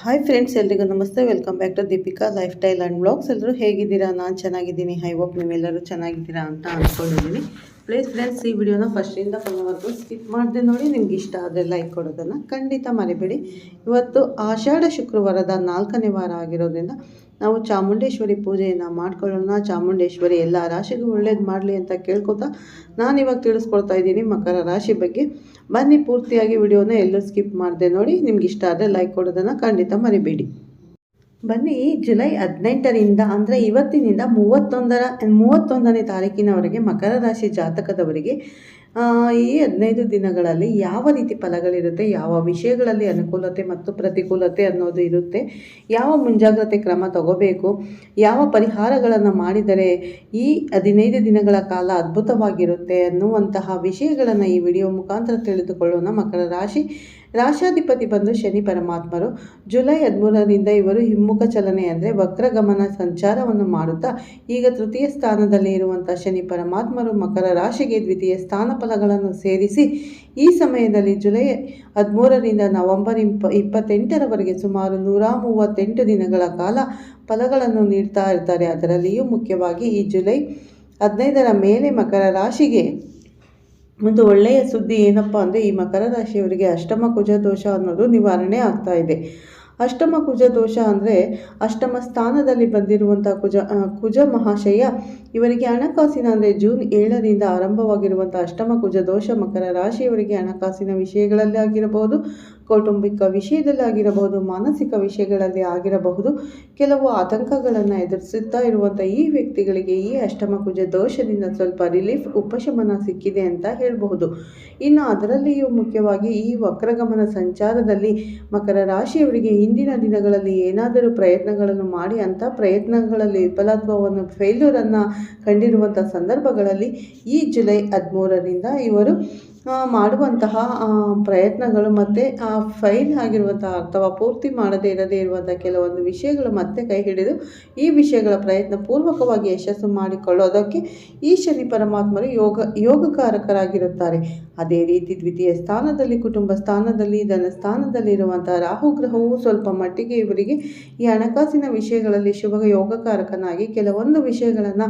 Hi friends ಎಲ್ರಿಗೂ ನಮಸ್ತೆ. Welcome back to Deepika lifestyle and blogs ಎಲ್ಲರೂ ಹೇಗಿದ್ದೀರಾ? ನಾನು ಚೆನ್ನಾಗಿದ್ದೀನಿ. ಹೈ ಹೋಪ್ ನೀವೆಲ್ಲರೂ ಚೆನ್ನಾಗಿದ್ದೀರಾ ಅಂತ ಅಂದ್ಕೊಂಡಿದ್ದೀನಿ ಪ್ಲೀಸ್ ಫ್ರೆಂಡ್ಸ್ ಈ ವಿಡಿಯೋನ ಫಸ್ಟಿಂದ ಕೊನೆವರೆಗೂ ಸ್ಕಿಪ್ ಮಾಡಿದೆ ನೋಡಿ. ನಿಮ್ಗೆ ಇಷ್ಟ ಆದರೆ ಲೈಕ್ ಕೊಡೋದನ್ನು ಖಂಡಿತ ಮರಿಬೇಡಿ. ಇವತ್ತು ಆಷಾಢ ಶುಕ್ರವಾರದ ನಾಲ್ಕನೇ ವಾರ ಆಗಿರೋದ್ರಿಂದ ನಾವು ಚಾಮುಂಡೇಶ್ವರಿ ಪೂಜೆಯನ್ನು ಮಾಡ್ಕೊಳ್ಳೋಣ, ಚಾಮುಂಡೇಶ್ವರಿ ಎಲ್ಲ ರಾಶಿಗೂ ಒಳ್ಳೇದು ಮಾಡಲಿ ಅಂತ ಕೇಳ್ಕೊತಾ ನಾನು ಇವಾಗ ತಿಳಿಸ್ಕೊಡ್ತಾ ಇದ್ದೀನಿ ಮಕರ ರಾಶಿ ಬಗ್ಗೆ. ಬನ್ನಿ ಪೂರ್ತಿಯಾಗಿ ವಿಡಿಯೋನ ಎಲ್ಲೂ ಸ್ಕಿಪ್ ಮಾಡಿದೆ ನೋಡಿ, ನಿಮ್ಗೆ ಇಷ್ಟ ಆದರೆ ಲೈಕ್ ಕೊಡೋದನ್ನು ಖಂಡಿತ ಮರಿಬೇಡಿ. ಬನ್ನಿ ಜುಲೈ ಹದಿನೆಂಟರಿಂದ ಅಂದರೆ ಇವತ್ತಿನಿಂದ ಮೂವತ್ತೊಂದರ, ಮೂವತ್ತೊಂದನೇ ತಾರೀಕಿನವರೆಗೆ ಮಕರ ರಾಶಿ ಜಾತಕದವರಿಗೆ ಈ ಹದಿನೈದು ದಿನಗಳಲ್ಲಿ ಯಾವ ರೀತಿ ಫಲಗಳಿರುತ್ತೆ, ಯಾವ ವಿಷಯಗಳಲ್ಲಿ ಅನುಕೂಲತೆ ಮತ್ತು ಪ್ರತಿಕೂಲತೆ ಅನ್ನೋದು ಇರುತ್ತೆ, ಯಾವ ಮುಂಜಾಗ್ರತೆ ಕ್ರಮ ತಗೋಬೇಕು, ಯಾವ ಪರಿಹಾರಗಳನ್ನು ಮಾಡಿದರೆ ಈ ಹದಿನೈದು ದಿನಗಳ ಕಾಲ ಅದ್ಭುತವಾಗಿರುತ್ತೆ ಅನ್ನುವಂತಹ ವಿಷಯಗಳನ್ನು ಈ ವಿಡಿಯೋ ಮುಖಾಂತರ ತಿಳಿದುಕೊಳ್ಳೋಣ. ಮಕರ ರಾಶಿ ರಾಶಾಧಿಪತಿ ಬಂದು ಶನಿ ಪರಮಾತ್ಮರು. ಜುಲೈ ಹದಿಮೂರರಿಂದ ಇವರು ಹಿಮ್ಮುಖ ಚಲನೆ ಅಂದರೆ ವಕ್ರಗಮನ ಸಂಚಾರವನ್ನು ಮಾಡುತ್ತಾ, ಈಗ ತೃತೀಯ ಸ್ಥಾನದಲ್ಲಿ ಇರುವಂಥ ಶನಿ ಪರಮಾತ್ಮರು ಮಕರ ರಾಶಿಗೆ ದ್ವಿತೀಯ ಸ್ಥಾನ ಫಲಗಳನ್ನು ಸೇರಿಸಿ, ಈ ಸಮಯದಲ್ಲಿ ಜುಲೈ ಹದಿಮೂರರಿಂದ ನವೆಂಬರ್ ಇಪ್ಪ ಇಪ್ಪತ್ತೆಂಟರವರೆಗೆ ಸುಮಾರು ನೂರ ಮೂವತ್ತೆಂಟು ದಿನಗಳ ಕಾಲ ಫಲಗಳನ್ನು ನೀಡ್ತಾ ಇರ್ತಾರೆ. ಅದರಲ್ಲಿಯೂ ಮುಖ್ಯವಾಗಿ ಈ ಜುಲೈ ಹದಿನೈದರ ಮೇಲೆ ಮಕರ ರಾಶಿಗೆ ಒಂದು ಒಳ್ಳೆಯ ಸುದ್ದಿ ಏನಪ್ಪ ಅಂದರೆ ಈ ಮಕರ ರಾಶಿಯವರಿಗೆ ಅಷ್ಟಮ ಕುಜ ದೋಷ ಅನ್ನೋದು ನಿವಾರಣೆ ಆಗ್ತಾ ಇದೆ. ಅಷ್ಟಮ ಕುಜ ದೋಷ ಅಂದರೆ ಅಷ್ಟಮ ಸ್ಥಾನದಲ್ಲಿ ಬಂದಿರುವಂಥ ಕುಜ ಕುಜ ಮಹಾಶಯ ಇವರಿಗೆ ಹಣಕಾಸಿನ ಅಂದರೆ ಜೂನ್ ಏಳರಿಂದ ಆರಂಭವಾಗಿರುವಂಥ ಅಷ್ಟಮ ಕುಜ ದೋಷ ಮಕರ ರಾಶಿಯವರಿಗೆ ಹಣಕಾಸಿನ ವಿಷಯಗಳಲ್ಲಿ ಆಗಿರಬಹುದು, ಕೌಟುಂಬಿಕ ವಿಷಯದಲ್ಲಿ ಆಗಿರಬಹುದು, ಮಾನಸಿಕ ವಿಷಯಗಳಲ್ಲಿ ಆಗಿರಬಹುದು. ಕೆಲವು ಆತಂಕಗಳನ್ನು ಎದುರಿಸುತ್ತಾ ಇರುವಂಥ ಈ ವ್ಯಕ್ತಿಗಳಿಗೆ ಈ ಅಷ್ಟಮ ಕುಜ ದೋಷದಿಂದ ಸ್ವಲ್ಪ ರಿಲೀಫ್ ಉಪಶಮನ ಸಿಕ್ಕಿದೆ ಅಂತ ಹೇಳಬಹುದು. ಇನ್ನು ಅದರಲ್ಲಿಯೂ ಮುಖ್ಯವಾಗಿ ಈ ವಕ್ರಗಮನ ಸಂಚಾರದಲ್ಲಿ ಮಕರ ರಾಶಿಯವರಿಗೆ ಹಿಂದಿನ ದಿನಗಳಲ್ಲಿ ಏನಾದರೂ ಪ್ರಯತ್ನಗಳನ್ನು ಮಾಡಿ ಅಂಥ ಪ್ರಯತ್ನಗಳಲ್ಲಿ ವಿಫಲತ್ವವನ್ನು ಫೇಲ್ಯೂರನ್ನು ಕಂಡಿರುವಂಥ ಸಂದರ್ಭಗಳಲ್ಲಿ ಈ ಜುಲೈ ಹದಿಮೂರರಿಂದ ಇವರು ಮಾಡುವಂತಹ ಪ್ರಯತ್ನಗಳು ಮತ್ತು ಫೈಲ್ ಆಗಿರುವಂತಹ ಅಥವಾ ಪೂರ್ತಿ ಮಾಡದೇ ಇರದೇ ಇರುವಂಥ ಕೆಲವೊಂದು ವಿಷಯಗಳು ಮತ್ತೆ ಕೈ ಹಿಡಿದು ಈ ವಿಷಯಗಳ ಪ್ರಯತ್ನ ಪೂರ್ವಕವಾಗಿ ಯಶಸ್ಸು ಮಾಡಿಕೊಳ್ಳೋದಕ್ಕೆ ಈ ಶನಿ ಪರಮಾತ್ಮರು ಯೋಗ, ಯೋಗಕಾರಕರಾಗಿರುತ್ತಾರೆ. ಅದೇ ರೀತಿ ದ್ವಿತೀಯ ಸ್ಥಾನದಲ್ಲಿ, ಕುಟುಂಬ ಸ್ಥಾನದಲ್ಲಿ, ಧನ ಸ್ಥಾನದಲ್ಲಿ ಇರುವಂಥ ರಾಹು ಗ್ರಹವು ಸ್ವಲ್ಪ ಮಟ್ಟಿಗೆ ಇವರಿಗೆ ಈ ಹಣಕಾಸಿನ ವಿಷಯಗಳಲ್ಲಿ ಶುಭ ಯೋಗಕಾರಕನಾಗಿ ಕೆಲವೊಂದು ವಿಷಯಗಳನ್ನು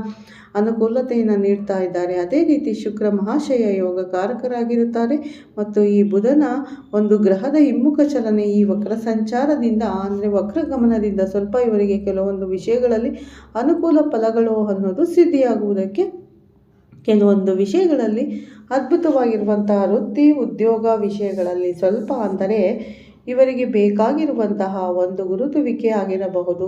ಅನುಕೂಲತೆಯನ್ನು ನೀಡ್ತಾ ಇದ್ದಾರೆ. ಅದೇ ರೀತಿ ಶುಕ್ರ ಮಹಾಶಯ ಯೋಗಕಾರಕರಾಗಿರುತ್ತಾರೆ ಮತ್ತು ಈ ಬುಧನ ಒಂದು ಗ್ರಹದ ಹಿಮ್ಮುಖ ಚಲನೆ ಈ ವಕ್ರ ಸಂಚಾರದಿಂದ ಅಂದರೆ ವಕ್ರಗಮನದಿಂದ ಸ್ವಲ್ಪ ಇವರಿಗೆ ಕೆಲವೊಂದು ವಿಷಯಗಳಲ್ಲಿ ಅನುಕೂಲ ಫಲಗಳು ಅನ್ನೋದು ಸಿದ್ಧಿಯಾಗುವುದಕ್ಕೆ ಕೆಲವೊಂದು ವಿಷಯಗಳಲ್ಲಿ ಅದ್ಭುತವಾಗಿರುವಂತಹ ವೃತ್ತಿ, ಉದ್ಯೋಗ ವಿಷಯಗಳಲ್ಲಿ ಸ್ವಲ್ಪ ಅಂದರೆ ಇವರಿಗೆ ಬೇಕಾಗಿರುವಂತಹ ಒಂದು ಗುರುತುವಿಕೆ ಆಗಿರಬಹುದು,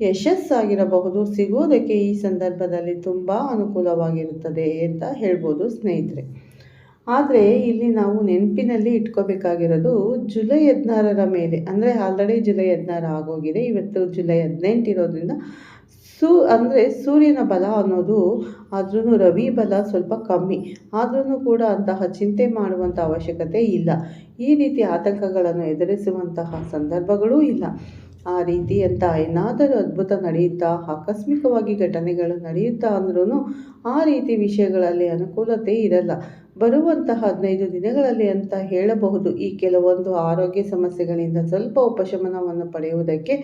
ಯಶಸ್ಸಾಗಿರಬಹುದು ಸಿಗೋದಕ್ಕೆ ಈ ಸಂದರ್ಭದಲ್ಲಿ ತುಂಬ ಅನುಕೂಲವಾಗಿರುತ್ತದೆ ಅಂತ ಹೇಳ್ಬೋದು ಸ್ನೇಹಿತರೆ. ಆದರೆ ಇಲ್ಲಿ ನಾವು ನೆನಪಿನಲ್ಲಿ ಇಟ್ಕೋಬೇಕಾಗಿರೋದು ಜುಲೈ ಹದಿನಾರರ ಮೇಲೆ, ಅಂದರೆ ಆಲ್ರೆಡಿ ಜುಲೈ ಹದಿನಾರು ಆಗೋಗಿದೆ, ಇವತ್ತು ಜುಲೈ ಹದಿನೆಂಟು ಇರೋದ್ರಿಂದ ಸೂ, ಅಂದರೆ ಸೂರ್ಯನ ಬಲ ಅನ್ನೋದು ಆದ್ರೂ ರವಿ ಬಲ ಸ್ವಲ್ಪ ಕಮ್ಮಿ. ಆದ್ರೂ ಕೂಡ ಅಂತಹ ಚಿಂತೆ ಮಾಡುವಂಥ ಅವಶ್ಯಕತೆ ಇಲ್ಲ. ಈ ರೀತಿ ಆತಂಕಗಳನ್ನು ಎದುರಿಸುವಂತಹ ಸಂದರ್ಭಗಳೂ ಇಲ್ಲ. ಆ ರೀತಿ ಅಂತ ಏನಾದರೂ ಅದ್ಭುತ ನಡೆಯುತ್ತಾ, ಆಕಸ್ಮಿಕವಾಗಿ ಘಟನೆಗಳು ನಡೆಯುತ್ತಾ ಅಂದ್ರೂ ಆ ರೀತಿ ವಿಷಯಗಳಲ್ಲಿ ಅನುಕೂಲತೆ ಇರಲ್ಲ. ಬರುವಂತಹ ಹದಿನೈದು ದಿನಗಳಲ್ಲಿ ಅಂತ ಹೇಳಬಹುದು. ಈ ಕೆಲವೊಂದು ಆರೋಗ್ಯ ಸಮಸ್ಯೆಗಳಿಂದ ಸ್ವಲ್ಪ ಉಪಶಮನವನ್ನು ಪಡೆಯುವುದಕ್ಕೆ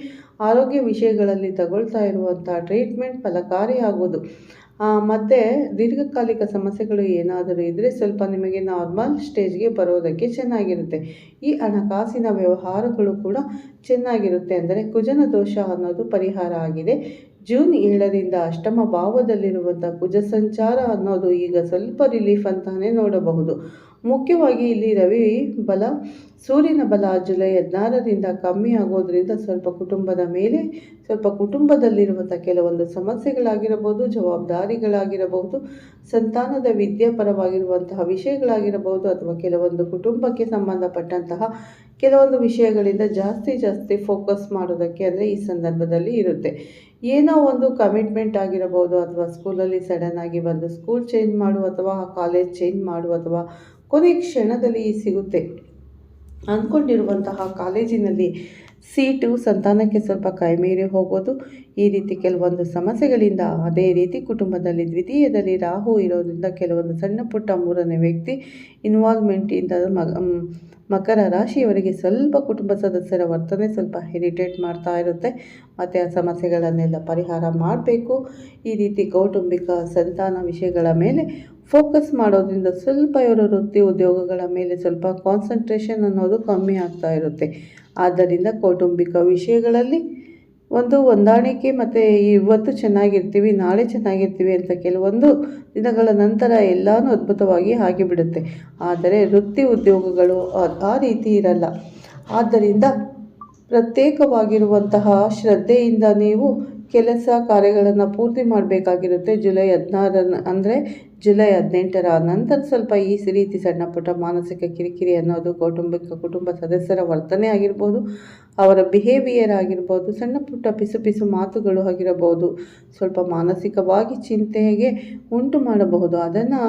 ಆರೋಗ್ಯ ವಿಷಯಗಳಲ್ಲಿ ತಗೊಳ್ತಾ ಇರುವಂತಹ ಟ್ರೀಟ್ಮೆಂಟ್ ಫಲಕಾರಿಯಾಗುವುದು. ಮತ್ತು ದೀರ್ಘಕಾಲಿಕ ಸಮಸ್ಯೆಗಳು ಏನಾದರೂ ಇದ್ದರೆ ಸ್ವಲ್ಪ ನಿಮಗೆ ನಾರ್ಮಲ್ ಸ್ಟೇಜ್ಗೆ ಬರೋದಕ್ಕೆ ಚೆನ್ನಾಗಿರುತ್ತೆ. ಈ ಹಣಕಾಸಿನ ವ್ಯವಹಾರಗಳು ಕೂಡ ಚೆನ್ನಾಗಿರುತ್ತೆ. ಅಂದರೆ ಕುಜನ ದೋಷ ಅನ್ನೋದು ಪರಿಹಾರ ಆಗಿದೆ. ಜೂನ್ ಏಳರಿಂದ ಅಷ್ಟಮ ಭಾವದಲ್ಲಿರುವಂಥ ಕುಜ ಸಂಚಾರ ಅನ್ನೋದು ಈಗ ಸ್ವಲ್ಪ ರಿಲೀಫ್ ಅಂತಾನೆ ನೋಡಬಹುದು. ಮುಖ್ಯವಾಗಿ ಇಲ್ಲಿ ರವಿ ಬಲ, ಸೂರ್ಯನ ಬಲ ಜುಲೈ ಹದಿನಾರರಿಂದ ಕಮ್ಮಿ ಆಗೋದ್ರಿಂದ ಸ್ವಲ್ಪ ಕುಟುಂಬದ ಮೇಲೆ ಸ್ವಲ್ಪ ಕುಟುಂಬದಲ್ಲಿರುವಂಥ ಕೆಲವೊಂದು ಸಮಸ್ಯೆಗಳಾಗಿರಬಹುದು, ಜವಾಬ್ದಾರಿಗಳಾಗಿರಬಹುದು, ಸಂತಾನದ ವಿದ್ಯಾಪರವಾಗಿರುವಂತಹ ವಿಷಯಗಳಾಗಿರಬಹುದು ಅಥವಾ ಕೆಲವೊಂದು ಕುಟುಂಬಕ್ಕೆ ಸಂಬಂಧಪಟ್ಟಂತಹ ಕೆಲವೊಂದು ವಿಷಯಗಳಿಂದ ಜಾಸ್ತಿ ಜಾಸ್ತಿ ಫೋಕಸ್ ಮಾಡೋದಕ್ಕೆ ಅಂದರೆ ಈ ಸಂದರ್ಭದಲ್ಲಿ ಇರುತ್ತೆ. ಏನೋ ಒಂದು ಕಮಿಟ್ಮೆಂಟ್ ಆಗಿರಬಹುದು ಅಥವಾ ಸ್ಕೂಲಲ್ಲಿ ಸಡನ್ ಆಗಿ ಬಂದು ಸ್ಕೂಲ್ ಚೇಂಜ್ ಮಾಡು ಅಥವಾ ಕಾಲೇಜ್ ಚೇಂಜ್ ಮಾಡು ಅಥವಾ ಕೊನೆ ಕ್ಷಣದಲ್ಲಿ ಸಿಗುತ್ತೆ. ಅಂದ್ಕೊಂಡಿರುವಂತಹ ಕಾಲೇಜಿನಲ್ಲಿ ಸೀಟು ಸಂತಾನಕ್ಕೆ ಸ್ವಲ್ಪ ಕೈಮೀರಿ ಹೋಗೋದು, ಈ ರೀತಿ ಕೆಲವೊಂದು ಸಮಸ್ಯೆಗಳಿಂದ ಅದೇ ರೀತಿ ಕುಟುಂಬದಲ್ಲಿ ದ್ವಿತೀಯದಲ್ಲಿ ರಾಹು ಇರೋದ್ರಿಂದ ಕೆಲವೊಂದು ಸಣ್ಣ ಪುಟ್ಟ ಮೂರನೇ ವ್ಯಕ್ತಿ ಇನ್ವಾಲ್ವ್ಮೆಂಟಿಂದ ಮಗ ಮಕರ ರಾಶಿಯವರಿಗೆ ಸ್ವಲ್ಪ ಕುಟುಂಬ ಸದಸ್ಯರ ವರ್ತನೆ ಸ್ವಲ್ಪ ಹೆರಿಟೇಟ್ ಮಾಡ್ತಾ ಇರುತ್ತೆ. ಮತ್ತು ಆ ಸಮಸ್ಯೆಗಳನ್ನೆಲ್ಲ ಪರಿಹಾರ ಮಾಡಬೇಕು. ಈ ರೀತಿ ಕೌಟುಂಬಿಕ ಸಂತಾನ ವಿಷಯಗಳ ಮೇಲೆ ಫೋಕಸ್ ಮಾಡೋದ್ರಿಂದ ಸ್ವಲ್ಪ ಇವರ ವೃತ್ತಿ ಉದ್ಯೋಗಗಳ ಮೇಲೆ ಸ್ವಲ್ಪ ಕಾನ್ಸಂಟ್ರೇಷನ್ ಅನ್ನೋದು ಕಮ್ಮಿ ಆಗ್ತಾ ಇರುತ್ತೆ. ಆದ್ದರಿಂದ ಕೌಟುಂಬಿಕ ವಿಷಯಗಳಲ್ಲಿ ಒಂದು ಹೊಂದಾಣಿಕೆ ಮತ್ತು ಇವತ್ತು ಚೆನ್ನಾಗಿರ್ತೀವಿ, ನಾಳೆ ಚೆನ್ನಾಗಿರ್ತೀವಿ ಅಂತ ಕೆಲವೊಂದು ದಿನಗಳ ನಂತರ ಎಲ್ಲನೂ ಅದ್ಭುತವಾಗಿ ಆಗಿಬಿಡುತ್ತೆ. ಆದರೆ ವೃತ್ತಿ ಉದ್ಯೋಗಗಳು ಆ- ರೀತಿ ಇರಲ್ಲ. ಆದ್ದರಿಂದ ಪ್ರತ್ಯೇಕವಾಗಿರುವಂತಹ ಶ್ರದ್ಧೆಯಿಂದ ನೀವು ಕೆಲಸ ಕಾರ್ಯಗಳನ್ನು ಪೂರ್ತಿ ಮಾಡಬೇಕಾಗಿರುತ್ತೆ ಜುಲೈ ಹದಿನಾರನ ಅಂದರೆ ಜುಲೈ ಹದಿನೆಂಟರ ನಂತರ ಸ್ವಲ್ಪ ಈ ರೀತಿ ಸಣ್ಣ ಪುಟ್ಟ ಮಾನಸಿಕ ಕಿರಿಕಿರಿ ಅನ್ನೋದು, ಕೌಟುಂಬಿಕ ಕುಟುಂಬ ಸದಸ್ಯರ ವರ್ತನೆ ಆಗಿರ್ಬೋದು, ಅವರ ಬಿಹೇವಿಯರ್ ಆಗಿರ್ಬೋದು, ಸಣ್ಣ ಪುಟ್ಟ ಪಿಸು ಪಿಸು ಮಾತುಗಳು ಆಗಿರಬಹುದು. ಸ್ವಲ್ಪ ಮಾನಸಿಕವಾಗಿ ಚಿಂತೆಗೆ ಉಂಟು ಮಾಡಬಹುದು. ಅದನ್ನು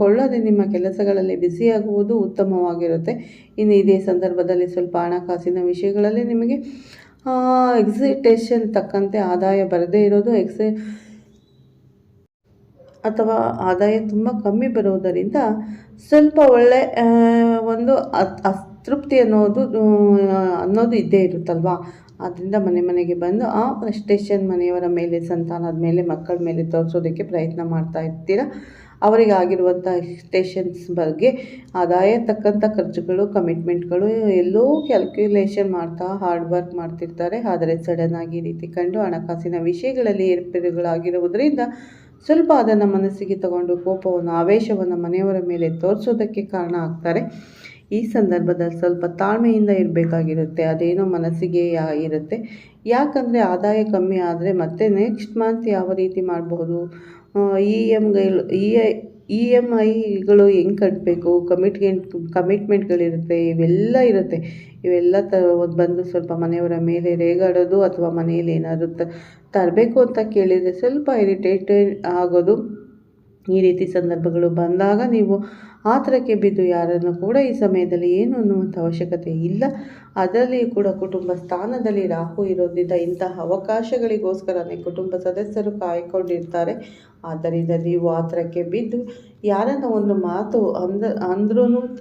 ಕೊಳ್ಳದೆ ನಿಮ್ಮ ಕೆಲಸಗಳಲ್ಲಿ ಬಿಸಿಯಾಗುವುದು ಉತ್ತಮವಾಗಿರುತ್ತೆ. ಇನ್ನು ಇದೇ ಸಂದರ್ಭದಲ್ಲಿ ಸ್ವಲ್ಪ ಹಣಕಾಸಿನ ವಿಷಯಗಳಲ್ಲಿ ನಿಮಗೆ ಎಕ್ಸಿಟೇಷನ್ ತಕ್ಕಂತೆ ಆದಾಯ ಬರದೇ ಇರೋದು ಎಕ್ಸೆ ಅಥವಾ ಆದಾಯ ತುಂಬ ಕಮ್ಮಿ ಬರುವುದರಿಂದ ಸ್ವಲ್ಪ ಒಳ್ಳೆ ಒಂದು ಅತ್- ಅತೃಪ್ತಿ ಅನ್ನೋದು ಅನ್ನೋದು ಇದ್ದೇ ಇರುತ್ತಲ್ವಾ? ಆದ್ದರಿಂದ ಮನೆ ಮನೆಗೆ ಬಂದು ಆ ಫ್ರಸ್ಟ್ರೇಷನ್ ಮನೆಯವರ ಮೇಲೆ, ಸಂತಾನದ ಮೇಲೆ, ಮಕ್ಕಳ ಮೇಲೆ ತೋರಿಸೋದಕ್ಕೆ ಪ್ರಯತ್ನ ಮಾಡ್ತಾ ಇರ್ತೀರ? ಅವರಿಗೆ ಆಗಿರುವಂಥ ಎಕ್ಸ್ಟೇಷನ್ಸ್ ಬಗ್ಗೆ ಆದಾಯ, ತಕ್ಕಂಥ ಖರ್ಚುಗಳು, ಕಮಿಟ್ಮೆಂಟ್ಗಳು, ಎಲ್ಲೋ ಕ್ಯಾಲ್ಕ್ಯುಲೇಷನ್ ಮಾಡ್ತಾ ಹಾರ್ಡ್ ವರ್ಕ್ ಮಾಡ್ತಿರ್ತಾರೆ. ಆದರೆ ಸಡನ್ ಆಗಿ ಈ ರೀತಿ ಕಂಡು ಹಣಕಾಸಿನ ವಿಷಯಗಳಲ್ಲಿ ಏರ್ಪೇರುಗಳಾಗಿರುವುದರಿಂದ ಸ್ವಲ್ಪ ಅದನ್ನು ಮನಸ್ಸಿಗೆ ತಗೊಂಡು ಕೋಪವನ್ನು, ಆವೇಶವನ್ನು ಮನೆಯವರ ಮೇಲೆ ತೋರಿಸೋದಕ್ಕೆ ಕಾರಣ ಆಗ್ತಾರೆ. ಈ ಸಂದರ್ಭದಲ್ಲಿ ಸ್ವಲ್ಪ ತಾಳ್ಮೆಯಿಂದ ಇರಬೇಕಾಗಿರುತ್ತೆ. ಅದೇನೋ ಮನಸ್ಸಿಗೆ ಯಾ- ಇರುತ್ತೆ. ಯಾಕಂದರೆ ಆದಾಯ ಕಮ್ಮಿ ಆದರೆ ಮತ್ತೆ ನೆಕ್ಸ್ಟ್ ಮಂತ್ ಯಾವ ರೀತಿ ಮಾಡಬಹುದು ಇ ಎಮ್ಗಳು ಇ ಐ ಇ ಎಂ ಐಗಳು ಹೆಂಗೆ ಕಟ್ಟಬೇಕು ಕಮಿಟ್ಮೆಂಟ್ ಕಮಿಟ್ಮೆಂಟ್ಗಳಿರುತ್ತೆ ಇವೆಲ್ಲ ಇರುತ್ತೆ. ಇವೆಲ್ಲ ತ, ಬಂದು ಸ್ವಲ್ಪ ಮನೆಯವರ ಮೇಲೆ ರೇಗಾಡೋದು ಅಥವಾ ಮನೆಯಲ್ಲಿ ಏನಾದರೂ ತ ತರಬೇಕು ಅಂತ ಕೇಳಿದರೆ ಸ್ವಲ್ಪ ಇರಿಟೇಟೆಡ್ ಆಗೋದು. ಈ ರೀತಿ ಸಂದರ್ಭಗಳು ಬಂದಾಗ ನೀವು ಆತರಕ್ಕೆ ಬಿದ್ದು ಯಾರನ್ನು ಕೂಡ ಈ ಸಮಯದಲ್ಲಿ ಏನು ಅನ್ನುವಂಥ ಅವಶ್ಯಕತೆ ಇಲ್ಲ. ಅದರಲ್ಲಿಯೂ ಕೂಡ ಕುಟುಂಬ ಸ್ಥಾನದಲ್ಲಿ ರಾಹು ಇರೋದ್ರಿಂದ ಇಂತಹ ಅವಕಾಶಗಳಿಗೋಸ್ಕರನೇ ಕುಟುಂಬ ಸದಸ್ಯರು ಕಾಯ್ಕೊಂಡಿರ್ತಾರೆ. ಆದ್ದರಿಂದ ನೀವು ಆತರಕ್ಕೆ ಬಿದ್ದು ಯಾರನ್ನ ಒಂದು ಮಾತು ಅಂದ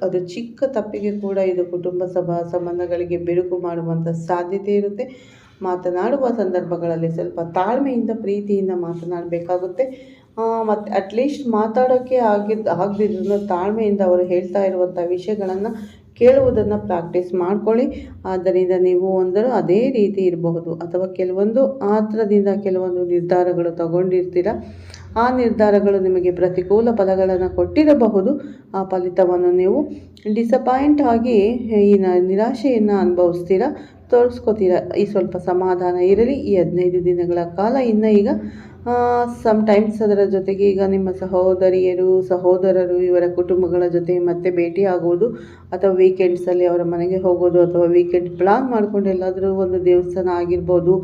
ಅದು ಚಿಕ್ಕ ತಪ್ಪಿಗೆ ಕೂಡ ಇದು ಕುಟುಂಬ ಸಭಾ ಸಂಬಂಧಗಳಿಗೆ ಬಿರುಕು ಮಾಡುವಂಥ ಸಾಧ್ಯತೆ ಇರುತ್ತೆ. ಮಾತನಾಡುವ ಸಂದರ್ಭಗಳಲ್ಲಿ ಸ್ವಲ್ಪ ತಾಳ್ಮೆಯಿಂದ, ಪ್ರೀತಿಯಿಂದ ಮಾತನಾಡಬೇಕಾಗುತ್ತೆ. ಮತ್ತು ಅಟ್ಲೀಸ್ಟ್ ಮಾತಾಡೋಕ್ಕೆ ಆಗಿದ್ದು ಆಗದಿದ್ದರೂ ತಾಳ್ಮೆಯಿಂದ ಅವರು ಹೇಳ್ತಾ ಇರುವಂಥ ವಿಷಯಗಳನ್ನು ಕೇಳುವುದನ್ನು ಪ್ರಾಕ್ಟೀಸ್ ಮಾಡ್ಕೊಳ್ಳಿ. ಆದ್ದರಿಂದ ನೀವು ಒಂದರ ಅದೇ ರೀತಿ ಇರಬಹುದು. ಅಥವಾ ಕೆಲವೊಂದು ಆತ್ರದಿಂದ ಕೆಲವೊಂದು ನಿರ್ಧಾರಗಳು ತಗೊಂಡಿರ್ತೀರ? ಆ ನಿರ್ಧಾರಗಳು ನಿಮಗೆ ಪ್ರತಿಕೂಲ ಫಲಗಳನ್ನು ಕೊಟ್ಟಿರಬಹುದು. ಆ ಫಲಿತವನ್ನು ನೀವು ಡಿಸಪಾಯಿಂಟ್ ಆಗಿ, ಈ ನಿರಾಶೆಯನ್ನು ಅನುಭವಿಸ್ತೀರಾ? ತೋರಿಸ್ಕೋತೀರ? ಈ ಸ್ವಲ್ಪ ಸಮಾಧಾನ ಇರಲಿ. ಈ ಹದಿನೈದು ದಿನಗಳ ಕಾಲ ಇನ್ನು ಈಗ ಸಮ್ ಟೈಮ್ಸ್ ಅದರ ಜೊತೆಗೆ ಈಗ ನಿಮ್ಮ ಸಹೋದರಿಯರು, ಸಹೋದರರು, ಇವರ ಕುಟುಂಬಗಳ ಜೊತೆ ಮತ್ತೆ ಭೇಟಿ ಆಗುವುದು ಅಥವಾ ವೀಕೆಂಡ್ಸಲ್ಲಿ ಅವರ ಮನೆಗೆ ಹೋಗೋದು, ಅಥವಾ ವೀಕೆಂಡ್ ಪ್ಲಾನ್ ಮಾಡಿಕೊಂಡು ಎಲ್ಲಾದರೂ ಒಂದು ದೇವಸ್ಥಾನ ಆಗಿರ್ಬೋದು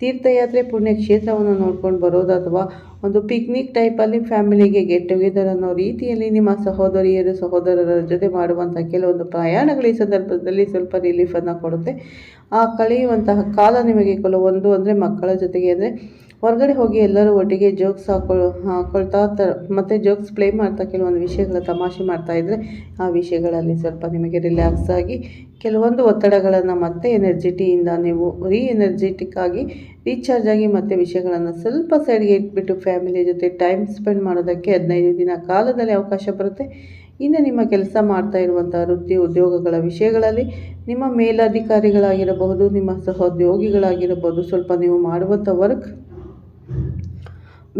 ತೀರ್ಥಯಾತ್ರೆ ಪುಣ್ಯಕ್ಷೇತ್ರವನ್ನು ನೋಡ್ಕೊಂಡು ಬರೋದು ಅಥವಾ ಒಂದು ಪಿಕ್ನಿಕ್ ಟೈಪಲ್ಲಿ ಫ್ಯಾಮಿಲಿಗೆ ಗೆಟ್ ಟುಗೆದರ್ ಅನ್ನೋ ರೀತಿಯಲ್ಲಿ ನಿಮ್ಮ ಸಹೋದರಿಯರು, ಸಹೋದರರ ಜೊತೆ ಮಾಡುವಂಥ ಕೆಲವೊಂದು ಪ್ರಯಾಣಗಳು ಈ ಸಂದರ್ಭದಲ್ಲಿ ಸ್ವಲ್ಪ ರಿಲೀಫನ್ನು ಕೊಡುತ್ತೆ. ಆ ಕಳೆಯುವಂತಹ ಕಾಲ ನಿಮಗೆ ಕೆಲವೊಂದು ಅಂದರೆ ಮಕ್ಕಳ ಜೊತೆಗೆ ಅಂದರೆ ಹೊರಗಡೆ ಹೋಗಿ ಎಲ್ಲರೂ ಒಟ್ಟಿಗೆ ಜೋಕ್ಸ್ ಹಾಕೊಳ್ ಹಾಕೊಳ್ತಾ ತ, ಮತ್ತು ಜೋಕ್ಸ್ ಪ್ಲೇ ಮಾಡ್ತಾ ಕೆಲವೊಂದು ವಿಷಯಗಳ ತಮಾಷೆ ಮಾಡ್ತಾ ಇದ್ದರೆ ಆ ವಿಷಯಗಳಲ್ಲಿ ಸ್ವಲ್ಪ ನಿಮಗೆ ರಿಲ್ಯಾಕ್ಸ್ ಆಗಿ ಕೆಲವೊಂದು ಒತ್ತಡಗಳನ್ನು ಮತ್ತೆ ಎನರ್ಜಿಟಿಯಿಂದ ನೀವು ರೀ ಎನರ್ಜೆಟಿಕ್ ಆಗಿ ರೀಚಾರ್ಜ್ ಆಗಿ ಮತ್ತೆ ವಿಷಯಗಳನ್ನು ಸ್ವಲ್ಪ ಸೈಡ್ಗೆ ಇಟ್ಬಿಟ್ಟು ಫ್ಯಾಮಿಲಿ ಜೊತೆ ಟೈಮ್ ಸ್ಪೆಂಡ್ ಮಾಡೋದಕ್ಕೆ ಹದಿನೈದು ದಿನ ಕಾಲದಲ್ಲಿ ಅವಕಾಶ ಬರುತ್ತೆ. ಇನ್ನು ನಿಮ್ಮ ಕೆಲಸ ಮಾಡ್ತಾ ಇರುವಂಥ ವೃತ್ತಿ, ಉದ್ಯೋಗಗಳ ವಿಷಯಗಳಲ್ಲಿ ನಿಮ್ಮ ಮೇಲಧಿಕಾರಿಗಳಾಗಿರಬಹುದು, ನಿಮ್ಮ ಸಹೋದ್ಯೋಗಿಗಳಾಗಿರಬಹುದು, ಸ್ವಲ್ಪ ನೀವು ಮಾಡುವಂಥ ವರ್ಕ್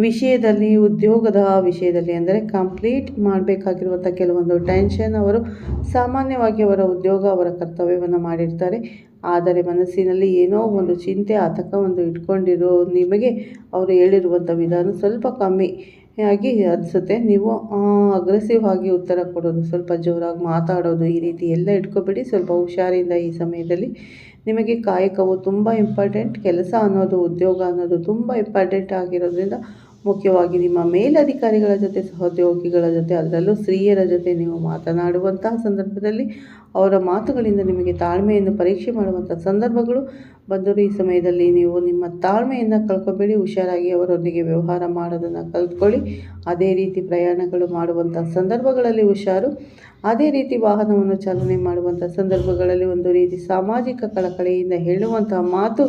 ವಿಷಯದಲ್ಲಿ, ಉದ್ಯೋಗದ ವಿಷಯದಲ್ಲಿ ಅಂದರೆ ಕಂಪ್ಲೀಟ್ ಮಾಡಬೇಕಾಗಿರುವಂಥ ಕೆಲವೊಂದು ಟೆನ್ಷನ್ ಅವರು ಸಾಮಾನ್ಯವಾಗಿ ಅವರ ಉದ್ಯೋಗ, ಅವರ ಕರ್ತವ್ಯವನ್ನು ಮಾಡಿರ್ತಾರೆ. ಆದರೆ ಮನಸ್ಸಿನಲ್ಲಿ ಏನೋ ಒಂದು ಚಿಂತೆ, ಆತಂಕ ಒಂದು ಇಟ್ಕೊಂಡಿರೋ ನಿಮಗೆ ಅವರು ಹೇಳಿರುವಂಥ ವಿಧಾನ ಸ್ವಲ್ಪ ಕಮ್ಮಿ ಆಗಿ ಅನಿಸುತ್ತೆ. ನೀವು ಅಗ್ರೆಸಿವ್ ಆಗಿ ಉತ್ತರ ಕೊಡೋದು, ಸ್ವಲ್ಪ ಜೋರಾಗಿ ಮಾತಾಡೋದು ಈ ರೀತಿ ಎಲ್ಲ ಇಟ್ಕೊಬೇಡಿ. ಸ್ವಲ್ಪ ಹುಷಾರಿಂದ ಈ ಸಮಯದಲ್ಲಿ ನಿಮಗೆ ಕಾಯಕವು ತುಂಬ ಇಂಪಾರ್ಟೆಂಟ್ ಕೆಲಸ ಅನ್ನೋದು, ಉದ್ಯೋಗ ಅನ್ನೋದು ತುಂಬ ಇಂಪಾರ್ಟೆಂಟ್ ಆಗಿರೋದ್ರಿಂದ ಮುಖ್ಯವಾಗಿ ನಿಮ್ಮ ಮೇಲಧಿಕಾರಿಗಳ ಜೊತೆ, ಸಹೋದ್ಯೋಗಿಗಳ ಜೊತೆ, ಅದರಲ್ಲೂ ಸ್ತ್ರೀಯರ ಜೊತೆ ನೀವು ಮಾತನಾಡುವಂತಹ ಸಂದರ್ಭದಲ್ಲಿ ಅವರ ಮಾತುಗಳಿಂದ ನಿಮಗೆ ತಾಳ್ಮೆಯನ್ನು ಪರೀಕ್ಷೆ ಮಾಡುವಂಥ ಸಂದರ್ಭಗಳು ಬಂದರೂ ಈ ಸಮಯದಲ್ಲಿ ನೀವು ನಿಮ್ಮ ತಾಳ್ಮೆಯನ್ನು ಕಳ್ಕೊಬೇಡಿ, ಹುಷಾರಾಗಿ ಅವರೊಂದಿಗೆ ವ್ಯವಹಾರ ಮಾಡೋದನ್ನು ಕಲ್ತ್ಕೊಳ್ಳಿ. ಅದೇ ರೀತಿ ಪ್ರಯಾಣಗಳು ಮಾಡುವಂಥ ಸಂದರ್ಭಗಳಲ್ಲಿ ಹುಷಾರು. ಅದೇ ರೀತಿ ವಾಹನವನ್ನು ಚಾಲನೆ ಮಾಡುವಂಥ ಸಂದರ್ಭಗಳಲ್ಲಿ ಒಂದು ರೀತಿ ಸಾಮಾಜಿಕ ಕಳಕಳಿಯಿಂದ ಹೇಳುವಂತಹ ಮಾತು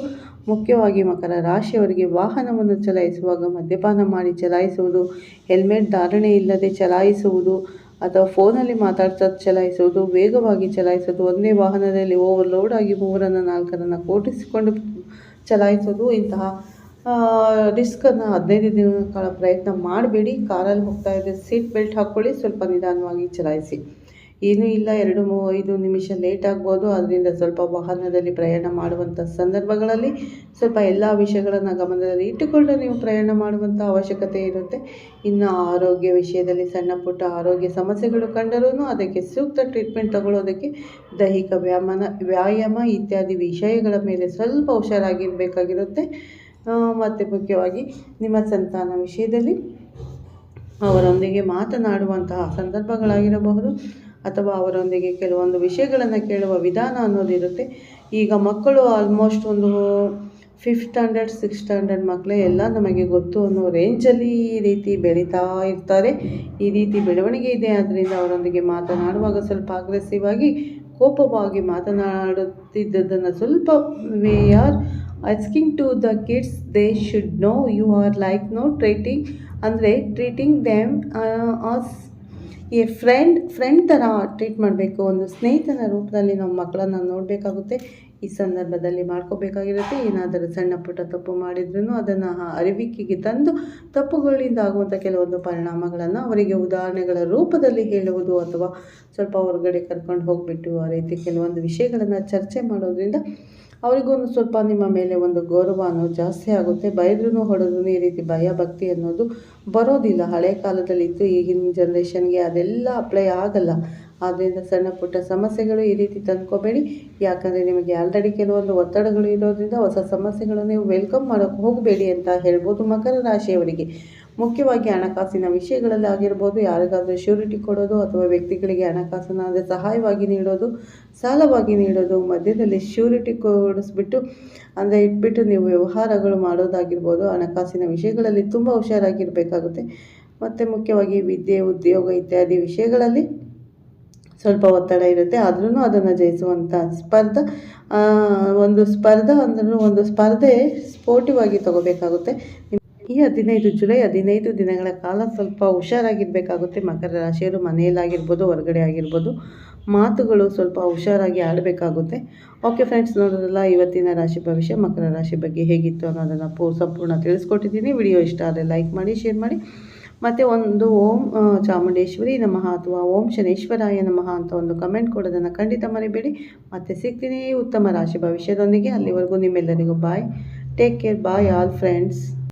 ಮುಖ್ಯವಾಗಿ ಮಕರ ರಾಶಿಯವರಿಗೆ ವಾಹನವನ್ನು ಚಲಾಯಿಸುವಾಗ ಮದ್ಯಪಾನ ಮಾಡಿ ಚಲಾಯಿಸುವುದು, ಹೆಲ್ಮೆಟ್ ಧಾರಣೆ ಇಲ್ಲದೆ ಚಲಾಯಿಸುವುದು ಅಥವಾ ಫೋನಲ್ಲಿ ಮಾತಾಡ್ತಾ ಚಲಾಯಿಸುವುದು, ವೇಗವಾಗಿ ಚಲಾಯಿಸೋದು ಒಂದೇ ವಾಹನದಲ್ಲಿ ಓವರ್ಲೋಡ್ ಆಗಿ ಮೂರನ್ನು ನಾಲ್ಕರನ್ನು ಕೋಟಿಸಿಕೊಂಡು ಚಲಾಯಿಸೋದು ಇಂತಹ ರಿಸ್ಕನ್ನು ಹದಿನೈದು ದಿನಗಳ ಪ್ರಯತ್ನ ಮಾಡಬೇಡಿ. ಕಾರಲ್ಲಿ ಹೋಗ್ತಾ ಇದ್ದರೆ ಸೀಟ್ ಬೆಲ್ಟ್ ಹಾಕ್ಕೊಳ್ಳಿ ಸ್ವಲ್ಪ ನಿಧಾನವಾಗಿ ಚಲಾಯಿಸಿ. ಏನೂ ಇಲ್ಲ, ಎರಡು ಮೂ ಐದು ನಿಮಿಷ ಲೇಟ್ ಆಗ್ಬೋದು. ಅದರಿಂದ ಸ್ವಲ್ಪ ವಾಹನದಲ್ಲಿ ಪ್ರಯಾಣ ಮಾಡುವಂಥ ಸಂದರ್ಭಗಳಲ್ಲಿ ಸ್ವಲ್ಪ ಎಲ್ಲ ವಿಷಯಗಳನ್ನು ಗಮನದಲ್ಲಿ ಇಟ್ಟುಕೊಂಡು ನೀವು ಪ್ರಯಾಣ ಮಾಡುವಂಥ ಅವಶ್ಯಕತೆ ಇರುತ್ತೆ. ಇನ್ನು ಆರೋಗ್ಯ ವಿಷಯದಲ್ಲಿ ಸಣ್ಣ ಪುಟ್ಟ ಆರೋಗ್ಯ ಸಮಸ್ಯೆಗಳು ಕಂಡರೂ ಅದಕ್ಕೆ ಸೂಕ್ತ ಟ್ರೀಟ್ಮೆಂಟ್ ತಗೊಳ್ಳೋದಕ್ಕೆ ದೈಹಿಕ ವ್ಯಾಯಾಮನ ವ್ಯಾಯಾಮ ಇತ್ಯಾದಿ ವಿಷಯಗಳ ಮೇಲೆ ಸ್ವಲ್ಪ ಹುಷಾರಾಗಿರಬೇಕಾಗಿರುತ್ತೆ. ಮತ್ತು ಮುಖ್ಯವಾಗಿ ನಿಮ್ಮ ಸಂತಾನ ವಿಷಯದಲ್ಲಿ ಅವರೊಂದಿಗೆ ಮಾತನಾಡುವಂತಹ ಸಂದರ್ಭಗಳಾಗಿರಬಹುದು. ಅಥವಾ ಅವರೊಂದಿಗೆ ಕೆಲವೊಂದು ವಿಷಯಗಳನ್ನು ಕೇಳುವ ವಿಧಾನ ಅನ್ನೋದಿರುತ್ತೆ ಈಗ ಮಕ್ಕಳು ಆಲ್ಮೋಸ್ಟ್ ಒಂದು ಫಿಫ್ತ್ ಸ್ಟ್ಯಾಂಡರ್ಡ್ ಸಿಕ್ಸ್ ಸ್ಟ್ಯಾಂಡರ್ಡ್ ಮಕ್ಕಳೇ ಎಲ್ಲ ನಮಗೆ ಗೊತ್ತು ಅನ್ನೋ ರೇಂಜಲ್ಲಿ ಈ ರೀತಿ ಬೆಳೀತಾ ಇರ್ತಾರೆ. ಈ ರೀತಿ ಬೆಳವಣಿಗೆ ಇದೆ. ಆದ್ದರಿಂದ ಅವರೊಂದಿಗೆ ಮಾತನಾಡುವಾಗ ಸ್ವಲ್ಪ ಅಗ್ರೆಸಿವ್ ಆಗಿ, ಕೋಪವಾಗಿ ಮಾತನಾಡುತ್ತಿದ್ದದನ್ನು ಸ್ವಲ್ಪ we are asking to the kids they should know you are like no treating ಅಂದರೆ treating them as a friend friend ಥರ ಟ್ರೀಟ್ ಮಾಡಬೇಕು. ಒಂದು ಸ್ನೇಹಿತನ ರೂಪದಲ್ಲಿ ನಾವು ಮಕ್ಕಳನ್ನು ನೋಡಬೇಕಾಗುತ್ತೆ. ಈ ಸಂದರ್ಭದಲ್ಲಿ ಮಾಡ್ಕೋಬೇಕಾಗಿರುತ್ತೆ. ಏನಾದರೂ ಸಣ್ಣ ಪುಟ್ಟ ತಪ್ಪು ಮಾಡಿದ್ರೂ ಅದನ್ನು ಅರಿವಿಕೆಗೆ ತಂದು ತಪ್ಪುಗಳಿಂದ ಆಗುವಂಥ ಕೆಲವೊಂದು ಪರಿಣಾಮಗಳನ್ನು ಅವರಿಗೆ ಉದಾಹರಣೆಗಳ ರೂಪದಲ್ಲಿ ಹೇಳುವುದು ಅಥವಾ ಸ್ವಲ್ಪ ಹೊರಗಡೆ ಕರ್ಕೊಂಡು ಹೋಗಿಬಿಟ್ಟು ಆ ರೀತಿ ಕೆಲವೊಂದು ವಿಷಯಗಳನ್ನು ಚರ್ಚೆ ಮಾಡೋದ್ರಿಂದ ಅವರಿಗೂ ಸ್ವಲ್ಪ ನಿಮ್ಮ ಮೇಲೆ ಒಂದು ಗೌರವ ಅನ್ನೋದು ಜಾಸ್ತಿ ಆಗುತ್ತೆ. ಬೈದ್ರೂ ಹೊಡೆದ್ರೂ ಈ ರೀತಿ ಭಯ, ಭಕ್ತಿ ಅನ್ನೋದು ಬರೋದಿಲ್ಲ. ಹಳೆ ಕಾಲದಲ್ಲಿ ಇತ್ತು ಈಗಿನ ಜನ್ರೇಷನ್ಗೆ ಅದೆಲ್ಲ ಅಪ್ಲೈ ಆಗಲ್ಲ. ಆದ್ದರಿಂದ ಸಣ್ಣ ಪುಟ್ಟ ಸಮಸ್ಯೆಗಳು ಈ ರೀತಿ ತಂದ್ಕೋಬೇಡಿ. ಯಾಕಂದರೆ ನಿಮಗೆ ಆಲ್ರೆಡಿ ಕೆಲವೊಂದು ಒತ್ತಡಗಳು ಇರೋದ್ರಿಂದ ಹೊಸ ಸಮಸ್ಯೆಗಳನ್ನು ನೀವು ವೆಲ್ಕಮ್ ಮಾಡೋಕ್ಕೆ ಹೋಗಬೇಡಿ ಅಂತ ಹೇಳ್ಬೋದು ಮಕರ ರಾಶಿಯವರಿಗೆ. ಮುಖ್ಯವಾಗಿ ಹಣಕಾಸಿನ ವಿಷಯಗಳಲ್ಲಿ ಆಗಿರ್ಬೋದು, ಯಾರಿಗಾದರೂ ಶ್ಯೂರಿಟಿ ಕೊಡೋದು ಅಥವಾ ವ್ಯಕ್ತಿಗಳಿಗೆ ಹಣಕಾಸನ್ನು ಅಂದರೆ ಸಹಾಯವಾಗಿ ನೀಡೋದು, ಸಾಲವಾಗಿ ನೀಡೋದು, ಮಧ್ಯದಲ್ಲಿ ಶ್ಯೂರಿಟಿ ಕೊಡಿಸ್ಬಿಟ್ಟು, ಅಂದರೆ ಇಟ್ಬಿಟ್ಟು ನೀವು ವ್ಯವಹಾರಗಳು ಮಾಡೋದಾಗಿರ್ಬೋದು, ಹಣಕಾಸಿನ ವಿಷಯಗಳಲ್ಲಿ ತುಂಬ ಹುಷಾರಾಗಿರಬೇಕಾಗುತ್ತೆ. ಮತ್ತು ಮುಖ್ಯವಾಗಿ ವಿದ್ಯೆ, ಉದ್ಯೋಗ ಇತ್ಯಾದಿ ವಿಷಯಗಳಲ್ಲಿ ಸ್ವಲ್ಪ ಒತ್ತಡ ಇರುತ್ತೆ. ಆದ್ರೂ ಅದನ್ನು ಜಯಿಸುವಂಥ ಸ್ಪರ್ಧ ಒಂದು ಸ್ಪರ್ಧ ಅಂದ್ರೂ ಒಂದು ಸ್ಪರ್ಧೆ ಸ್ಫೋಟಿವಾಗಿ ತಗೋಬೇಕಾಗುತ್ತೆ. ಈ ಹದಿನೈದು ಜುಲೈ ಹದಿನೈದು ದಿನಗಳ ಕಾಲ ಸ್ವಲ್ಪ ಹುಷಾರಾಗಿರಬೇಕಾಗುತ್ತೆ. ಮಕರ ರಾಶಿಯವರು ಮನೆಯಲ್ಲಾಗಿರ್ಬೋದು, ಹೊರಗಡೆ ಆಗಿರ್ಬೋದು. ಮಾತುಗಳು ಸ್ವಲ್ಪ ಹುಷಾರಾಗಿ ಆಡಬೇಕಾಗುತ್ತೆ. ಓಕೆ ಫ್ರೆಂಡ್ಸ್ ನೋಡೋದಲ್ಲ, ಇವತ್ತಿನ ರಾಶಿ ಭವಿಷ್ಯ, ಮಕರ ರಾಶಿ ಬಗ್ಗೆ ಹೇಗಿತ್ತು ಅನ್ನೋದನ್ನು ಪೂ ಸಂಪೂರ್ಣ ತಿಳಿಸ್ಕೊಟ್ಟಿದ್ದೀನಿ. ವಿಡಿಯೋ ಇಷ್ಟ ಆದರೆ ಲೈಕ್ ಮಾಡಿ ಶೇರ್ ಮಾಡಿ. ಮತ್ತು ಒಂದು ಓಂ ಚಾಮುಂಡೇಶ್ವರಿ ನಮಃ ಅಥವಾ ಓಂ ಶನೇಶ್ವರಾಯ ನಮಃ ಅಂತ ಒಂದು ಕಮೆಂಟ್ ಕೊಡೋದನ್ನು ಖಂಡಿತ ಮರಿಬೇಡಿ. ಮತ್ತೆ ಸಿಗ್ತೀನಿ ಉತ್ತಮ ರಾಶಿ ಭವಿಷ್ಯದೊಂದಿಗೆ. ಅಲ್ಲಿವರೆಗೂ ನಿಮ್ಮೆಲ್ಲರಿಗೂ bye take care bye all friends